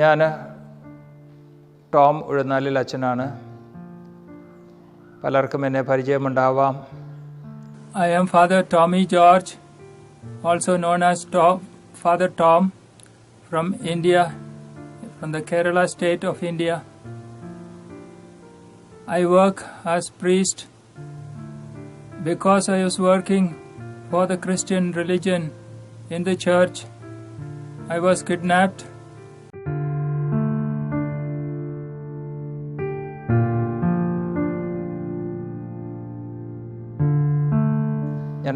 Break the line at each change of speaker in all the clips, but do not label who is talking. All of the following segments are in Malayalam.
ഞാൻ ടോം ഉഴുന്നാലിൽ അച്ഛനാണ് പലർക്കും എന്നെ പരിചയമുണ്ടാവാം
I am Father Tommy George, also known as Tom, Father Tom from India, from the Kerala state of India. I work as priest because I was working for the Christian religion in the church. I was kidnapped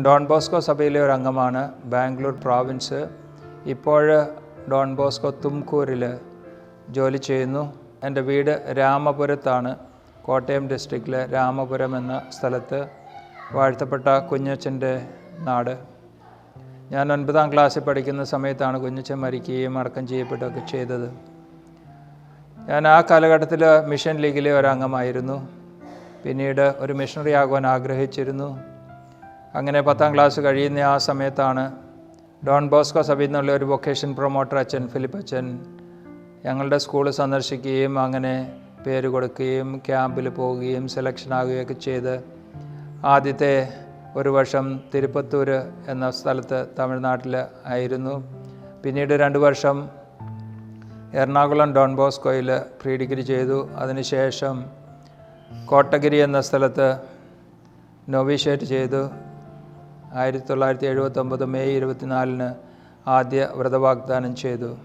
Don Bosco സഭയിലെ ഒരു അംഗമാണ് ബാംഗ്ലൂർ പ്രോവിൻസ്. ഇപ്പോൾ ഡോൺ ബോസ്കോ തുംകൂരിൽ ജോലി ചെയ്യുന്നു. എന്റെ വീട് രാമപുരത്താണ്. കോട്ടയം ഡിസ്ട്രിക്റ്റിലെ രാമപുരം എന്ന സ്ഥലത്ത് വാഴ്ത്തപ്പെട്ട കുഞ്ഞച്ചന്റെ നാട്. ഞാൻ ഒൻപതാം ക്ലാസ്സിൽ പഠിക്കുന്ന സമയത്താണ് കുഞ്ഞച്ചൻ മരിക്കുകയും അടക്കം ചെയ്യപ്പെടുകയൊക്കെ ചെയ്തത്. ഞാൻ ആ കാലഘട്ടത്തിൽ മിഷൻ ലീഗിലെ ഒരംഗമായിരുന്നു. പിന്നീട് ഒരു മിഷണറി ആകുവാൻ ആഗ്രഹിച്ചിരുന്നു. അങ്ങനെ പത്താം ക്ലാസ് കഴിയുന്ന ആ സമയത്താണ് ഡോൺ ബോസ്കോ സഭയിൽ നിന്നുള്ള ഒരു വൊക്കേഷൻ പ്രൊമോട്ടർ അച്ഛൻ ഫിലിപ്പ് അച്ഛൻ ഞങ്ങളുടെ സ്കൂൾ സന്ദർശിക്കുകയും അങ്ങനെ പേര് കൊടുക്കുകയും ക്യാമ്പിൽ പോവുകയും സെലക്ഷൻ ആകുകയൊക്കെ ചെയ്ത് ആദ്യത്തെ ഒരു വർഷം തിരുപ്പത്തൂർ എന്ന സ്ഥലത്ത് തമിഴ്നാട്ടിൽ ആയിരുന്നു. പിന്നീട് രണ്ട് വർഷം എറണാകുളം ഡോൺ ബോസ്കോയിൽ പ്രീ ഡിഗ്രി ചെയ്തു. അതിനുശേഷം കോട്ടഗിരി എന്ന സ്ഥലത്ത് നോവിഷേറ്റ് ചെയ്തു. ആയിരത്തി തൊള്ളായിരത്തി എഴുപത്തൊമ്പത് മെയ് ഇരുപത്തിനാലിന് ആദ്യ വ്രതവാഗ്ദാനം ചെയ്തു.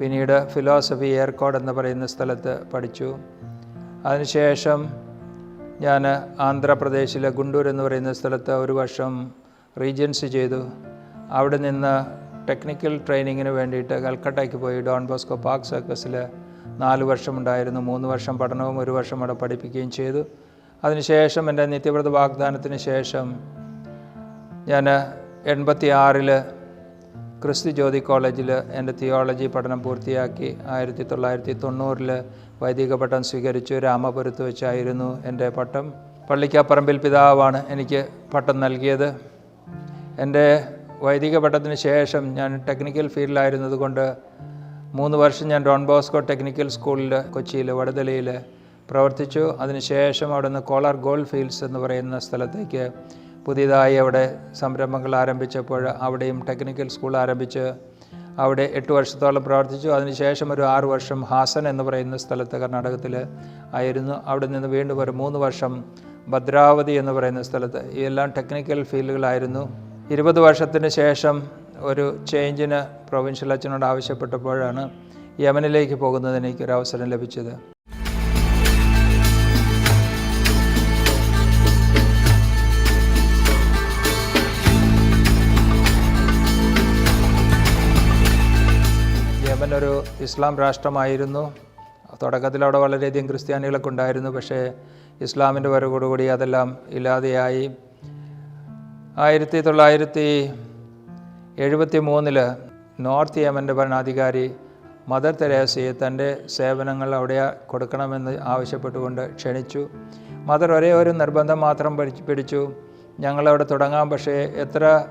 പിന്നീട് ഫിലോസഫി എയർകോഡ് എന്ന് പറയുന്ന സ്ഥലത്ത് പഠിച്ചു. അതിനുശേഷം ഞാൻ ആന്ധ്രാപ്രദേശിലെ ഗുണ്ടൂർ എന്ന് പറയുന്ന സ്ഥലത്ത് ഒരു വർഷം റീജൻസി ചെയ്തു. അവിടെ നിന്ന് ടെക്നിക്കൽ ട്രെയിനിങ്ങിന് വേണ്ടിയിട്ട് കൽക്കട്ടയ്ക്ക് പോയി ഡോൺ ബോസ്കോ പാർക്ക് സർക്കസിൽ നാല് വർഷമുണ്ടായിരുന്നു. മൂന്ന് വർഷം പഠനവും ഒരു വർഷം അവിടെ പഠിപ്പിക്കുകയും ചെയ്തു. അതിനുശേഷം എന്റെ നിത്യവ്രത വാഗ്ദാനത്തിന് ശേഷം ഞാൻ എൺപത്തി ആറിൽ ക്രിസ്തു ജ്യോതി കോളേജിൽ എന്റെ തിയോളജി പഠനം പൂർത്തിയാക്കി ആയിരത്തി തൊള്ളായിരത്തി തൊണ്ണൂറിൽ വൈദിക പട്ടം സ്വീകരിച്ചു രാമപുരത്ത് വെച്ചായിരുന്നു എന്റെ പട്ടം. പള്ളിക്കാപ്പറമ്പിൽ പിതാവാണ് എനിക്ക് പട്ടം നൽകിയത്. എന്റെ വൈദിക പട്ടത്തിന് ശേഷം ഞാൻ ടെക്നിക്കൽ ഫീൽഡിലായിരുന്നതുകൊണ്ട് മൂന്ന് വർഷം ഞാൻ ഡോൺ ബോസ്കോ ടെക്നിക്കൽ സ്കൂളിൽ കൊച്ചിയിൽ വടതലയിൽ പ്രവർത്തിച്ചു. അതിനുശേഷം അവിടെ നിന്ന് കോളാർ ഗോൾഡ് ഫീൽഡ്സ് എന്ന് പറയുന്ന സ്ഥലത്തേക്ക് പുതിയതായി അവിടെ സംരംഭങ്ങൾ ആരംഭിച്ചപ്പോൾ അവിടെയും ടെക്നിക്കൽ സ്കൂൾ ആരംഭിച്ച് അവിടെ എട്ട് വർഷത്തോളം പ്രവർത്തിച്ചു. അതിനുശേഷം ഒരു ആറു വർഷം ഹാസൻ എന്ന് പറയുന്ന സ്ഥലത്ത് കർണാടകത്തിൽ ആയിരുന്നു. അവിടെ നിന്ന് വീണ്ടും ഒരു മൂന്ന് വർഷം ഭദ്രാവതി എന്ന് പറയുന്ന സ്ഥലത്ത്. ഇതെല്ലാം ടെക്നിക്കൽ ഫീൽഡുകളായിരുന്നു. ഇരുപത് വർഷത്തിന് ശേഷം ഒരു ചേഞ്ചിന് പ്രൊവിൻഷ്യൽ അച്ഛനോട് ആവശ്യപ്പെട്ടപ്പോഴാണ് യമനിലേക്ക് പോകുന്നതിന് എനിക്കൊരു അവസരം ലഭിച്ചത്. യമൻ ഒരു ഇസ്ലാം രാഷ്ട്രമായിരുന്നു. തുടക്കത്തിൽ അവിടെ വളരെയധികം ക്രിസ്ത്യാനികളൊക്കെ ഉണ്ടായിരുന്നു. പക്ഷേ ഇസ്ലാമിന്റെ വരവോടുകൂടി അതെല്ലാം ഇല്ലാതെയായി. ആയിരത്തി തൊള്ളായിരത്തി എഴുപത്തി മൂന്നിൽ നോർത്ത് യമന്റെ ഭരണാധികാരി മദർ തെരേസയെ തന്റെ സേവനങ്ങൾ അവിടെ കൊടുക്കണമെന്ന് ആവശ്യപ്പെട്ടുകൊണ്ട് ക്ഷണിച്ചു. മദർ ഒരേ ഒരു നിർബന്ധം മാത്രം പിടിച്ചു. ഞങ്ങളവിടെ തുടങ്ങാം. പക്ഷേ എത്ര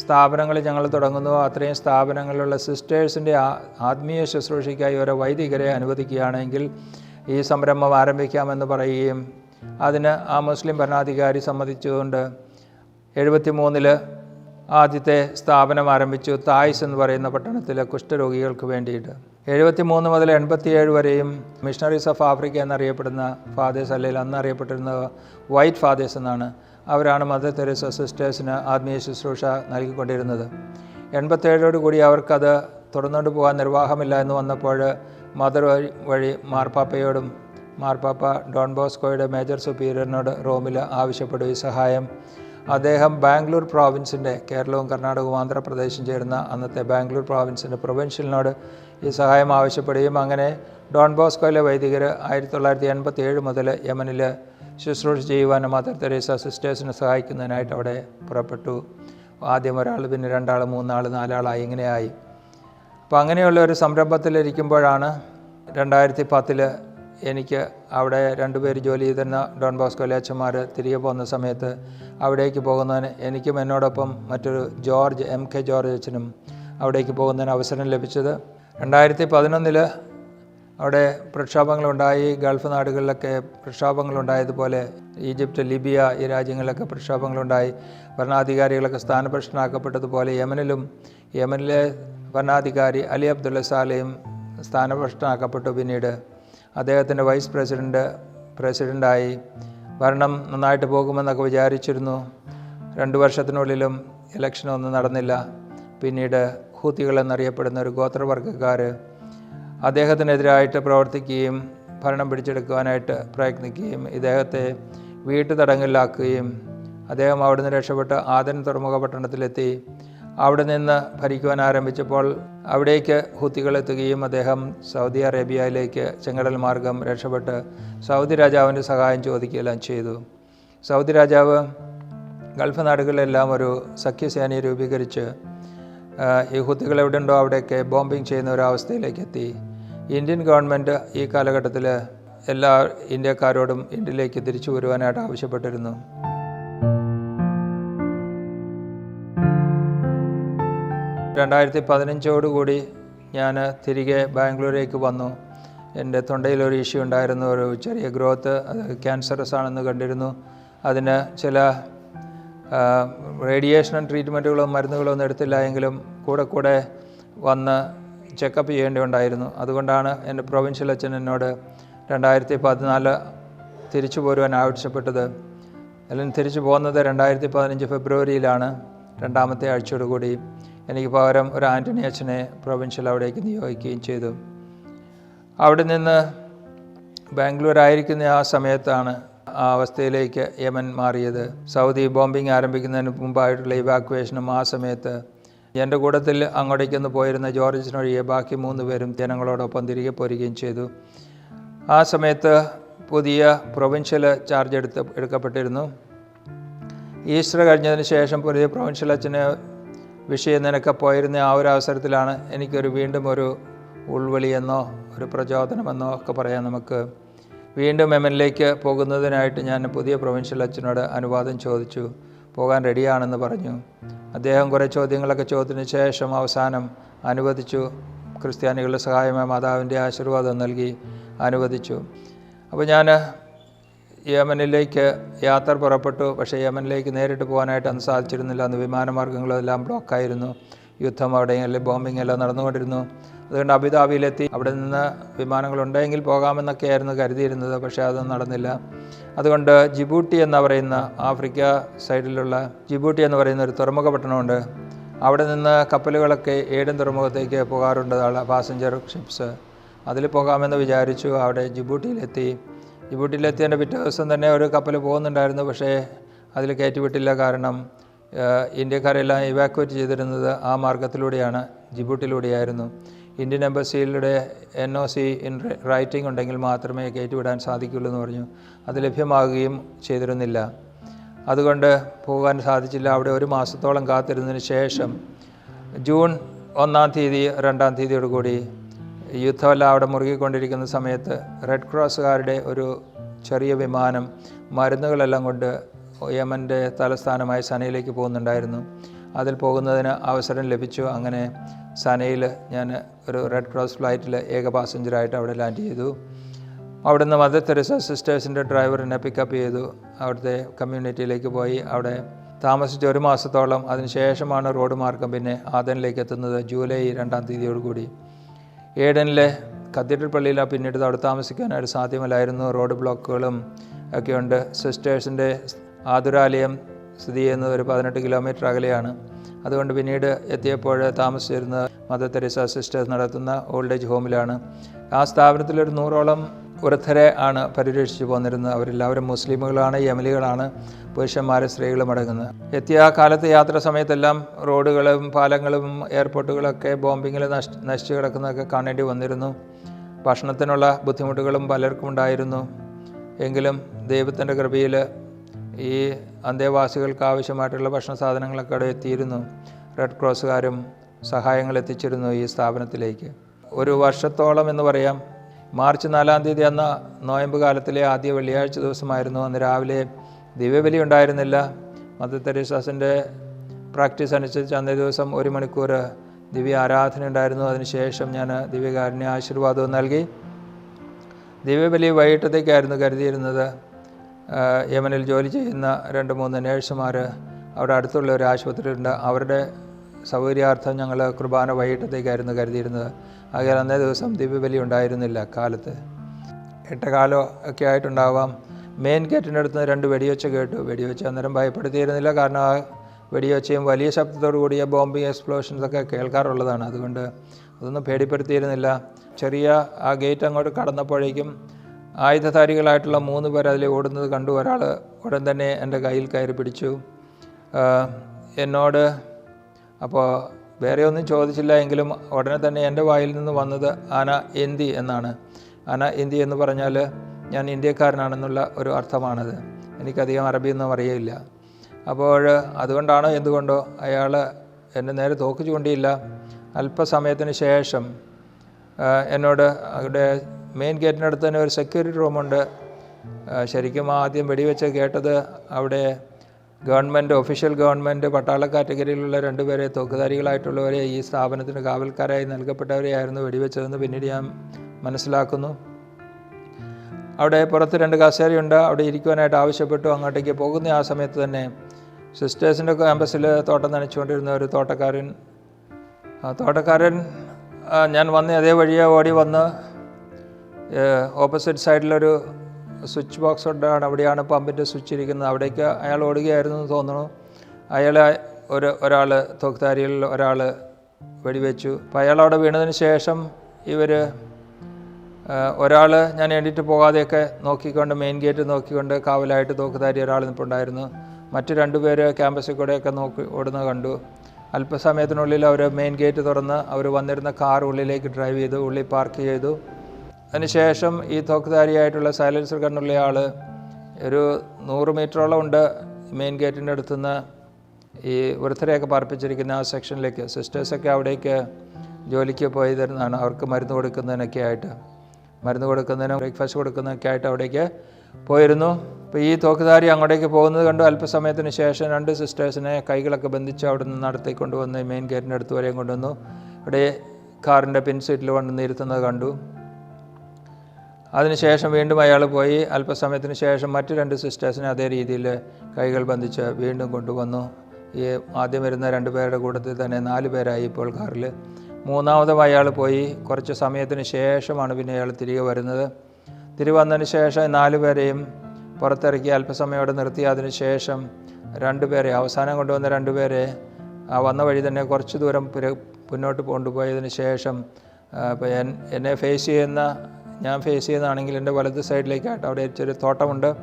സ്ഥാപനങ്ങൾ ഞങ്ങൾ തുടങ്ങുന്നുവോ അത്രയും സ്ഥാപനങ്ങളിലുള്ള സിസ്റ്റേഴ്സിന്റെ ആത്മീയ ശുശ്രൂഷയ്ക്കായി ഓരോ വൈദികരെ അനുവദിക്കുകയാണെങ്കിൽ ഈ സംരംഭം ആരംഭിക്കാമെന്ന് പറയുകയും അതിന് ആ മുസ്ലിം ഭരണാധികാരി സമ്മതിച്ചുകൊണ്ട് എഴുപത്തി മൂന്നിൽ ആദ്യത്തെ സ്ഥാപനം ആരംഭിച്ചു. തായ്സ് എന്ന് പറയുന്ന പട്ടണത്തിലെ കുഷ്ഠരോഗികൾക്ക് വേണ്ടിയിട്ട്. എഴുപത്തി മൂന്ന് മുതൽ എൺപത്തിയേഴ് വരെയും മിഷണറീസ് ഓഫ് ആഫ്രിക്ക എന്നറിയപ്പെടുന്ന ഫാദേഴ്സ് അല്ലെങ്കിൽ അന്ന് അറിയപ്പെട്ടിരുന്ന വൈറ്റ് ഫാദേഴ്സ് എന്നാണ്. അവരാണ് മദർ തെരേസ സിസ്റ്റേഴ്സിന് ആത്മീയ ശുശ്രൂഷ നൽകിക്കൊണ്ടിരുന്നത്. എൺപത്തേഴോട് കൂടി അവർക്കത് തുടർന്നുകൊണ്ട് പോകാൻ നിർവാഹമില്ല എന്ന് വന്നപ്പോൾ മദർ വഴി മാർപ്പാപ്പയോടും മാർപ്പാപ്പ ഡോൺ ബോസ്കോയുടെ മേജർ സുപ്പീരിയറിനോട് റോമിൽ ആവശ്യപ്പെടും ഈ സഹായം. അദ്ദേഹം ബാംഗ്ലൂർ പ്രോവിൻസിന്റെ കേരളവും കർണാടകവും ആന്ധ്രാപ്രദേശും ചേരുന്ന അന്നത്തെ ബാംഗ്ലൂർ പ്രോവിൻസിന്റെ പ്രൊവിൻഷ്യലിനോട് ഈ സഹായം ആവശ്യപ്പെടുകയും അങ്ങനെ ഡോൺ ബോസ്കോയിലെ വൈദികർ ആയിരത്തി തൊള്ളായിരത്തി എൺപത്തി ഏഴ് മുതൽ യമനിൽ ശുശ്രൂഷ ചെയ്യുവാനും മദർ തെരേസ സിസ്റ്റേഴ്സിനെ സഹായിക്കുന്നതിനായിട്ട് അവിടെ പുറപ്പെട്ടു. ആദ്യം ഒരാൾ പിന്നെ രണ്ടാൾ മൂന്നാൾ നാലാളായി ഇങ്ങനെയായി. അപ്പോൾ അങ്ങനെയുള്ള ഒരു സംരംഭത്തിലിരിക്കുമ്പോഴാണ് രണ്ടായിരത്തി പത്തിൽ എനിക്ക് അവിടെ രണ്ടുപേർ ജോലി ചെയ്തിരുന്ന ഡോൺ ബോസ്കോലെ അച്ഛന്മാർ തിരികെ പോകുന്ന സമയത്ത് അവിടേക്ക് പോകുന്നതിന് എനിക്കും എന്നോടൊപ്പം മറ്റൊരു ജോർജ് എം കെ ജോർജ് അച്ഛനും അവിടേക്ക് പോകുന്നതിന് അവസരം ലഭിച്ചത്. രണ്ടായിരത്തി പതിനൊന്നിൽ അവിടെ പ്രക്ഷോഭങ്ങളുണ്ടായി. ഗൾഫ് നാടുകളിലൊക്കെ പ്രക്ഷോഭങ്ങളുണ്ടായതുപോലെ ഈജിപ്റ്റ് ലിബിയ ഈ രാജ്യങ്ങളിലൊക്കെ പ്രക്ഷോഭങ്ങളുണ്ടായി. ഭരണാധികാരികളൊക്കെ സ്ഥാനഭ്രഷ്ടനാക്കപ്പെട്ടതുപോലെ യമനിലും യമനിലെ ഭരണാധികാരി അലി അബ്ദുള്ള സാലയും സ്ഥാനഭ്രഷ്ടനാക്കപ്പെട്ടു പിന്നീട്. അദ്ദേഹത്തിന്റെ വൈസ് പ്രസിഡന്റ് പ്രസിഡന്റായി ഭരണം നന്നായിട്ട് പോകുമെന്നൊക്കെ വിചാരിച്ചിരുന്നു. രണ്ട് വർഷത്തിനുള്ളിലും ഇലക്ഷനൊന്നും നടന്നില്ല. പിന്നീട് ഹൂത്തികൾ എന്നറിയപ്പെടുന്ന ഒരു ഗോത്രവർഗക്കാർ അദ്ദേഹത്തിനെതിരായിട്ട് പ്രവർത്തിക്കുകയും ഭരണം പിടിച്ചെടുക്കുവാനായിട്ട് പ്രയത്നിക്കുകയും ഇദ്ദേഹത്തെ വീട്ടുതടങ്കലിലാക്കുകയും അദ്ദേഹം അവിടുന്ന് രക്ഷപ്പെട്ട് ആദൻ തുറമുഖ പട്ടണത്തിലെത്തി. അവിടെ നിന്ന് ഭരിക്കുവാൻ ആരംഭിച്ചപ്പോൾ അവിടേക്ക് ഹുത്തികൾ എത്തുകയും അദ്ദേഹം സൗദി അറേബ്യയിലേക്ക് ചെങ്കടൽ മാർഗം രക്ഷപ്പെട്ട് സൗദി രാജാവിന്റെ സഹായം ചോദിക്കുകയെല്ലാം ചെയ്തു. സൗദി രാജാവ് ഗൾഫ് നാടുകളിലെല്ലാം ഒരു സഖ്യസേനയെ രൂപീകരിച്ച് ഈ ഹുത്തികൾ എവിടെയുണ്ടോ അവിടെയൊക്കെ ബോംബിംഗ് ചെയ്യുന്ന ഒരു അവസ്ഥയിലേക്ക് എത്തി. ഇന്ത്യൻ ഗവൺമെന്റ് ഈ കാലഘട്ടത്തിൽ എല്ലാ ഇന്ത്യക്കാരോടും ഇന്ത്യയിലേക്ക് തിരിച്ചു വരുവാനായിട്ട് ആവശ്യപ്പെട്ടിരുന്നു. രണ്ടായിരത്തി പതിനഞ്ചോടുകൂടി ഞാൻ തിരികെ ബാംഗ്ലൂരേക്ക് വന്നു. എന്റെ തൊണ്ടയിൽ ഒരു ഇഷ്യൂ ഉണ്ടായിരുന്നു. ഒരു ചെറിയ ഗ്രോത്ത് അത് ക്യാൻസറസ് ആണെന്ന് കണ്ടിരുന്നു. അതിന് ചില റേഡിയേഷനും ട്രീറ്റ്മെന്റുകളും മരുന്നുകളോ ഒന്നും എടുത്തില്ല എങ്കിലും കൂടെ കൂടെ വന്ന് ചെക്കപ്പ് ചെയ്യേണ്ടതുണ്ടായിരുന്നു അതുകൊണ്ടാണ് എന്റെ പ്രൊവിൻഷ്യൽ അച്ഛൻ എന്നോട് രണ്ടായിരത്തി പതിനാല് തിരിച്ചു പോരുവാൻ ആവശ്യപ്പെട്ടത്. അല്ലെങ്കിൽ തിരിച്ചു പോകുന്നത് രണ്ടായിരത്തി പതിനഞ്ച് ഫെബ്രുവരിയിലാണ്. രണ്ടാമത്തെ ആഴ്ചയോടുകൂടി എനിക്ക് പകരം ഒരു ആന്റണി അച്ഛനെ പ്രൊവിൻഷ്യൽ അവിടേക്ക് നിയോഗിക്കുകയും ചെയ്തു. അവിടെ നിന്ന് ബാംഗ്ലൂർ ആയിരിക്കുന്ന ആ സമയത്താണ് ആ അവസ്ഥയിലേക്ക് യമൻ മാറിയത്. സൗദി ബോംബിംഗ് ആരംഭിക്കുന്നതിന് മുമ്പായിട്ടുള്ള ഇവാക്വേഷനും ആ സമയത്ത് എന്റെ കൂട്ടത്തിൽ അങ്ങോട്ടേക്കൊന്ന് പോയിരുന്ന ജോർജിനൊഴികെ ബാക്കി മൂന്ന് പേരും ജനങ്ങളോടൊപ്പം തിരികെ പോരുകയും ചെയ്തു. ആ സമയത്ത് പുതിയ പ്രൊവിൻഷ്യൽ ചാർജ് എടുത്ത് എടുക്കപ്പെട്ടിരുന്നു. ഈസ്റ്റർ കഴിഞ്ഞതിന് ശേഷം പുതിയ പ്രൊവിൻഷ്യൽ അച്ഛന് വിഷയം നിനക്ക് പോയിരുന്ന ആ ഒരു അവസരത്തിലാണ് എനിക്കൊരു വീണ്ടും ഒരു ഉൾവിളിയെന്നോ ഒരു പ്രചോദനമെന്നോ ഒക്കെ പറയാം നമുക്ക് വീണ്ടും എമ്മിലേക്ക് പോകുന്നതിനായിട്ട് ഞാൻ പുതിയ പ്രൊവിൻഷ്യൽ അച്ഛനോട് അനുവാദം ചോദിച്ചു. പോകാൻ റെഡിയാണെന്ന് പറഞ്ഞു. അദ്ദേഹം കുറേ ചോദ്യങ്ങളൊക്കെ ചോദിച്ചതിന് ശേഷം അവസാനം അനുവദിച്ചു. ക്രിസ്ത്യാനികളുടെ സഹായമായ മാതാവിന്റെ ആശീർവാദം നൽകി അനുവദിച്ചു. അപ്പോൾ ഞാൻ യമനിലേക്ക് യാത്ര പുറപ്പെട്ടു. പക്ഷേ യമനിലേക്ക് നേരിട്ട് പോകാനായിട്ട് അന്ന് സാധിച്ചിരുന്നില്ല. അന്ന് വിമാനമാർഗങ്ങളെല്ലാം ബ്ലോക്കായിരുന്നു. യുദ്ധം അവിടെയും അല്ലെങ്കിൽ ബോംബിംഗ് എല്ലാം നടന്നുകൊണ്ടിരുന്നു. അതുകൊണ്ട് അബുദാബിയിലെത്തി. അവിടെ നിന്ന് വിമാനങ്ങളുണ്ടെങ്കിൽ പോകാമെന്നൊക്കെയായിരുന്നു കരുതിയിരുന്നത്. പക്ഷേ അതൊന്നും നടന്നില്ല. അതുകൊണ്ട് ജിബൂട്ടി എന്ന് പറയുന്ന ആഫ്രിക്ക സൈഡിലുള്ള ജിബൂട്ടി എന്ന് പറയുന്ന ഒരു തുറമുഖ പട്ടണമുണ്ട്. അവിടെ നിന്ന് കപ്പലുകളൊക്കെ ഏടൻ തുറമുഖത്തേക്ക് പോകാറുണ്ട്. Passenger ships. അതിൽ പോകാമെന്ന് വിചാരിച്ചു. അവിടെ ജിബൂട്ടിയിലെത്തി. ജിബൂട്ടിയിലെത്തിയതിന്റെ പിറ്റേ ദിവസം തന്നെ ഒരു കപ്പൽ പോകുന്നുണ്ടായിരുന്നു പക്ഷേ അതിൽ കയറ്റിവിട്ടില്ല. കാരണം ഇന്ത്യക്കാരെല്ലാം ഇവാക്വേറ്റ് ചെയ്തിരുന്നത് ആ മാർഗത്തിലൂടെയാണ് ജിബൂട്ടിലൂടെയായിരുന്നു. Indian എംബസിയിലൂടെ N O C in writing ഉണ്ടെങ്കിൽ മാത്രമേ കയറ്റിവിടാൻ സാധിക്കുള്ളൂ എന്ന് പറഞ്ഞു. അത് ലഭ്യമാകുകയും ചെയ്തിരുന്നില്ല. അതുകൊണ്ട് പോകാൻ സാധിച്ചില്ല. അവിടെ ഒരു മാസത്തോളം കാത്തിരുന്നതിന് ശേഷം ജൂൺ ഒന്നാം തീയതി രണ്ടാം തീയതിയോടുകൂടി യുദ്ധമെല്ലാം അവിടെ മുറുകിക്കൊണ്ടിരിക്കുന്ന സമയത്ത് റെഡ് ക്രോസുകാരുടെ ഒരു ചെറിയ വിമാനം മരുന്നുകളെല്ലാം കൊണ്ട് യമന്റെ തലസ്ഥാനമായ സനയിലേക്ക് പോകുന്നുണ്ടായിരുന്നു. അതിൽ പോകുന്നതിന് അവസരം ലഭിച്ചു. അങ്ങനെ സനയിൽ ഞാൻ ഒരു റെഡ് ക്രോസ് ഫ്ലൈറ്റിൽ ഏക പാസഞ്ചറായിട്ട് അവിടെ ലാൻഡ് ചെയ്തു. അവിടുന്ന് മദർ തെരേസ സിസ്റ്റേഴ്സിന്റെ ഡ്രൈവറിനെ പിക്കപ്പ് ചെയ്തു. അവിടുത്തെ കമ്മ്യൂണിറ്റിയിലേക്ക് പോയി. അവിടെ താമസിച്ച് ഒരു മാസത്തോളം. അതിനുശേഷമാണ് റോഡ് മാർഗം പിന്നെ ആദനിലേക്ക് എത്തുന്നത് ജൂലൈ രണ്ടാം തീയതിയോടുകൂടി. ഏഡനിലെ കത്തീഡ്രൽ പള്ളിയിലാണ് പിന്നീട് അവിടെ താമസിക്കാനായിട്ട് സാധ്യമല്ലായിരുന്നു. റോഡ് ബ്ലോക്കുകളും ഒക്കെയുണ്ട്. സിസ്റ്റേഴ്സിന്റെ ആതുരാലയം സ്ഥിതി ചെയ്യുന്നത് ഒരു പതിനെട്ട് കിലോമീറ്റർ അകലെയാണ്. അതുകൊണ്ട് പിന്നീട് എത്തിയപ്പോൾ താമസിച്ചിരുന്ന മദർ തെരേസ സിസ്റ്റേഴ്സ് നടത്തുന്ന ഓൾഡ് ഏജ് ഹോമിലാണ്. ആ സ്ഥാപനത്തിലൊരു നൂറോളം വൃദ്ധരെ ആണ് പരിരക്ഷിച്ചു പോന്നിരുന്നത്. അവരെല്ലാവരും മുസ്ലിമുകളാണ് യമലികളാണ് പുരുഷന്മാർ സ്ത്രീകളും അടങ്ങുന്നത്. എത്തിയ കാലത്ത് യാത്ര സമയത്തെല്ലാം റോഡുകളും പാലങ്ങളും എയർപോർട്ടുകളൊക്കെ ബോംബിങ്ങിൽ നശ് നശിച്ചു കിടക്കുന്നതൊക്കെ കാണേണ്ടി വന്നിരുന്നു. ഭക്ഷണത്തിനുള്ള ബുദ്ധിമുട്ടുകളും പലർക്കും ഉണ്ടായിരുന്നു. എങ്കിലും ദൈവത്തിന്റെ കൃപയിൽ ഈ അന്തേവാസികൾക്ക് ആവശ്യമായിട്ടുള്ള ഭക്ഷണ സാധനങ്ങളൊക്കെ അവിടെ എത്തിയിരുന്നു. റെഡ് ക്രോസുകാരും സഹായങ്ങൾ എത്തിച്ചിരുന്നു ഈ സ്ഥാപനത്തിലേക്ക്. ഒരു വർഷത്തോളം എന്ന് പറയാം മാർച്ച് നാലാം തീയതി അന്ന് നോയമ്പ് കാലത്തിലെ ആദ്യ വെള്ളിയാഴ്ച ദിവസമായിരുന്നു. അന്ന് രാവിലെ ദിവ്യബലി ഉണ്ടായിരുന്നില്ല. മദർ തെരേസാസിന്റെ പ്രാക്ടീസ് അനുസരിച്ച് അന്നേ ദിവസം ഒരു മണിക്കൂർ ദിവ്യ ആരാധന ഉണ്ടായിരുന്നു. അതിനുശേഷം ഞാൻ ദിവ്യകാരുണ്യ ആശീർവാദവും നൽകി. ദിവ്യബലി വൈകിട്ടത്തേക്കായിരുന്നു കരുതിയിരുന്നത്. യമനിൽ ജോലി ചെയ്യുന്ന രണ്ട് മൂന്ന് നേഴ്സുമാർ അവിടെ അടുത്തുള്ള ഒരു ആശുപത്രിയുണ്ട് അവരുടെ സൗകര്യാർത്ഥം ഞങ്ങൾ കുർബാന വൈകിട്ടത്തേക്കായിരുന്നു കരുതിയിരുന്നത്. ആകയാൽ അന്നേ ദിവസം ദിവ്യബലി ഉണ്ടായിരുന്നില്ല കാലത്ത്. എട്ടകാലോ ഒക്കെ ആയിട്ടുണ്ടാവാം. മെയിൻ ഗേറ്റിന്റെ അടുത്ത് രണ്ട് വെടിവെച്ച കേട്ടു. വെടിവെച്ച് അന്നേരം ഭയപ്പെടുത്തിയിരുന്നില്ല. കാരണം ആ വെടിവെച്ചയും വലിയ ശബ്ദത്തോടു കൂടിയ ബോംബിങ് എക്സ്പ്ലോഷൻസ് ഒക്കെ കേൾക്കാറുള്ളതാണ്. അതുകൊണ്ട് അതൊന്നും പേടിപ്പെടുത്തിയിരുന്നില്ല. ചെറിയ ആ ഗേറ്റ് അങ്ങോട്ട് കടന്നപ്പോഴേക്കും ആയുധധാരികളായിട്ടുള്ള മൂന്ന് പേർ അതിൽ ഓടുന്നത് കണ്ടു. ഒരാൾ ഉടൻ തന്നെ എന്റെ കയ്യിൽ കയറി പിടിച്ചു. എന്നോട് അപ്പോൾ വേറെ ഒന്നും ചോദിച്ചില്ല എങ്കിലും ഉടനെ തന്നെ എന്റെ വായിൽ നിന്ന് വന്നത് ആന എന്തി എന്നാണ്. ആന എന്തി എന്ന് പറഞ്ഞാൽ ഞാൻ ഇന്ത്യക്കാരനാണെന്നുള്ള ഒരു അർത്ഥമാണത്. എനിക്കധികം അറബിയൊന്നും അറിയില്ല. അപ്പോൾ അതുകൊണ്ടാണോ എന്തുകൊണ്ടോ അയാൾ എന്നെ നേരെ തോക്ക് ചൂണ്ടിയില്ല അല്പസമയത്തിന് ശേഷം എന്നോട് അവിടെ മെയിൻ ഗേറ്റിനടുത്ത് തന്നെ ഒരു സെക്യൂരിറ്റി റൂമുണ്ട് ശരിക്കും ആദ്യം വെടിവെച്ച് കേട്ടത് അവിടെ ഗവൺമെന്റ് ഒഫീഷ്യൽ ഗവൺമെന്റ് പട്ടാള കാറ്റഗറിയിലുള്ള രണ്ടുപേരെ തോക്കുധാരികളായിട്ടുള്ളവരെ ഈ സ്ഥാപനത്തിന് കാവൽക്കാരായി നൽകപ്പെട്ടവരെയായിരുന്നു വെടിവെച്ചതെന്ന് പിന്നീട് ഞാൻ മനസ്സിലാക്കുന്നു. അവിടെ പുറത്ത് രണ്ട് കസേരയുണ്ട് അവിടെ ഇരിക്കുവാനായിട്ട് ആവശ്യപ്പെട്ടു. അങ്ങോട്ടേക്ക് പോകുന്ന ആ സമയത്ത് തന്നെ സിസ്റ്റേഴ്സിന്റെ ക്യാമ്പസിൽ തോട്ടം നനച്ചുകൊണ്ടിരുന്ന ഒരു തോട്ടക്കാരൻ ആ തോട്ടക്കാരൻ ഞാൻ വന്ന് അതേ വഴിയെ ഓടി വന്ന് ഓപ്പോസിറ്റ് സൈഡിലൊരു സ്വിച്ച് ബോക്സ് ഉണ്ടാണ് അവിടെയാണ് പമ്പിന്റെ സ്വിച്ച് ഇരിക്കുന്നത്. അവിടേക്ക് അയാൾ ഓടുകയായിരുന്നു എന്ന് തോന്നുന്നു അയാളെ ഒരു ഒരാൾ തോക്താരിയിൽ ഒരാൾ വെടിവെച്ചു. അപ്പോൾ അയാൾ അവിടെ വീണതിന് ശേഷം ഇവർ ഒരാൾ ഞാൻ എണീറ്റ് പോകാതെയൊക്കെ നോക്കിക്കൊണ്ട് മെയിൻ ഗേറ്റ് നോക്കിക്കൊണ്ട് കാവലായിട്ട് തോക്കുധാരി ഒരാൾ നിൽപ്പുണ്ടായിരുന്നു മറ്റു രണ്ടുപേര് ക്യാമ്പസിൽ കൂടെയൊക്കെ നോക്കി ഓടുന്നത് കണ്ടു. അല്പസമയത്തിനുള്ളിൽ അവർ മെയിൻ ഗേറ്റ് തുറന്ന് അവർ വന്നിരുന്ന കാർ ഉള്ളിലേക്ക് ഡ്രൈവ് ചെയ്തു. ഉള്ളിൽ പാർക്ക് ചെയ്തു. അതിനുശേഷം ഈ തോക്കുധാരിയായിട്ടുള്ള സൈലൻസർ കണ്ണുള്ള ആൾ ഒരു നൂറ് മീറ്ററോളം ഉണ്ട് മെയിൻ ഗേറ്റിന്റെ അടുത്തുനിന്ന് ഈ വൃദ്ധരെയൊക്കെ പാർപ്പിച്ചിരിക്കുന്ന ആ സെക്ഷനിലേക്ക്. സിസ്റ്റേഴ്സൊക്കെ അവിടേക്ക് ജോലിക്ക് പോയി തരുന്നതാണ് അവർക്ക് മരുന്ന് കൊടുക്കുന്നതിനൊക്കെ ആയിട്ട്. മരുന്ന് കൊടുക്കുന്നതിനും ബ്രേക്ക്ഫാസ്റ്റ് കൊടുക്കുന്നതൊക്കെ ആയിട്ട് അവിടേക്ക് പോയിരുന്നു. അപ്പോൾ ഈ തോക്കുധാരി അങ്ങോട്ടേക്ക് പോകുന്നത് കണ്ടു. അല്പസമയത്തിന് ശേഷം രണ്ട് സിസ്റ്റേഴ്സിനെ കൈകളൊക്കെ ബന്ധിച്ച് അവിടെ നിന്ന് നടത്തി കൊണ്ടുവന്ന് മെയിൻ ഗേറ്റിന്റെ അടുത്ത് വരെയും കൊണ്ടുവന്നു. അവിടെ കാറിന്റെ പിൻസീറ്റിൽ കൊണ്ടുവന്ന് ഇരുത്തുന്നത് കണ്ടു. അതിനുശേഷം വീണ്ടും അയാൾ പോയി. അല്പസമയത്തിന് ശേഷം മറ്റു രണ്ട് സിസ്റ്റേഴ്സിനെ അതേ രീതിയിൽ കൈകൾ ബന്ധിച്ച് വീണ്ടും കൊണ്ടുവന്നു. ഈ ആദ്യം വരുന്ന രണ്ട് പേരുടെ കൂട്ടത്തിൽ തന്നെ നാല് പേരായി ഇപ്പോൾ കാറിൽ. മൂന്നാമതും അയാൾ പോയി. കുറച്ച് സമയത്തിന് ശേഷമാണ് പിന്നെ അയാൾ തിരികെ വരുന്നത്. തിരികെ വന്നതിന് ശേഷം നാല് പേരെയും പുറത്തിറക്കി അല്പസമയം അവിടെ നിർത്തി. അതിന് ശേഷം രണ്ടുപേരെ അവസാനം കൊണ്ടുവന്ന രണ്ടുപേരെ ആ വന്ന വഴി തന്നെ കുറച്ച് ദൂരം മുന്നോട്ട് കൊണ്ടുപോയതിന് ശേഷം എന്നെ ഫേസ് ചെയ്യുന്ന ഞാൻ ഫേസ് ചെയ്യുന്നതാണെങ്കിൽ എന്റെ വലത് സൈഡിലേക്കായിട്ട് അവിടെ ചെറിയ തോട്ടമുണ്ട്.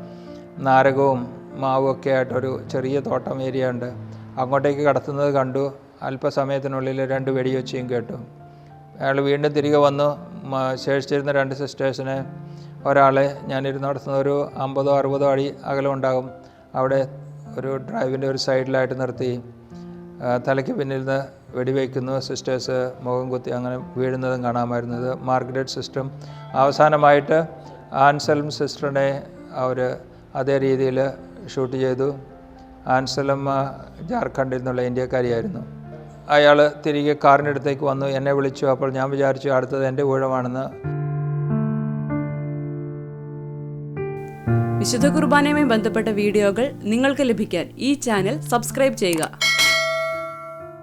നാരകവും മാവും ഒക്കെ ആയിട്ടൊരു ചെറിയ തോട്ടം ഏരിയ ഉണ്ട്. അങ്ങോട്ടേക്ക് കടത്തുന്നത് കണ്ടു. അല്പസമയത്തിനുള്ളിൽ രണ്ട് വെടിവെച്ചും കേട്ടു. അയാൾ വീണ്ടും തിരികെ വന്ന്. ശേഷിച്ചിരുന്ന രണ്ട് സിസ്റ്റേഴ്സിനെ ഒരാളെ നടത്തുന്ന ഒരു അമ്പതോ അറുപതോ അടി അകലമുണ്ടാകും അവിടെ ഒരു ഡ്രൈവിന്റെ ഒരു സൈഡിലായിട്ട് നിർത്തി. തലയ്ക്ക് പിന്നിൽ നിന്ന് വെടിവെക്കുന്നു. സിസ്റ്റേഴ്സ് മുഖം കുത്തി അങ്ങനെ വീഴുന്നതും കാണാമായിരുന്നത്. മാർഗ്രറ്റ് സിസ്റ്റം അവസാനമായിട്ട് ആൻസലം സിസ്റ്ററിനെ അവർ അതേ രീതിയിൽ ഷൂട്ട് ചെയ്തു. ആൻസലം ആ, ജാർഖണ്ഡിൽ നിന്നുള്ള ഇന്ത്യക്കാരിയായിരുന്നു. അയാൾ തിരികെ കാറിന്റെ അടുത്തേക്ക് വന്നു. എന്നെ വിളിച്ചു. അപ്പോൾ ഞാൻ വിചാരിച്ചു അടുത്തത് എന്റെ ഊഴമാണെന്ന്.
വിശുദ്ധ കുർബാനയുമായി ബന്ധപ്പെട്ട വീഡിയോകൾ നിങ്ങൾക്ക് ലഭിക്കാൻ ഈ ചാനൽ സബ്സ്ക്രൈബ് ചെയ്യുക.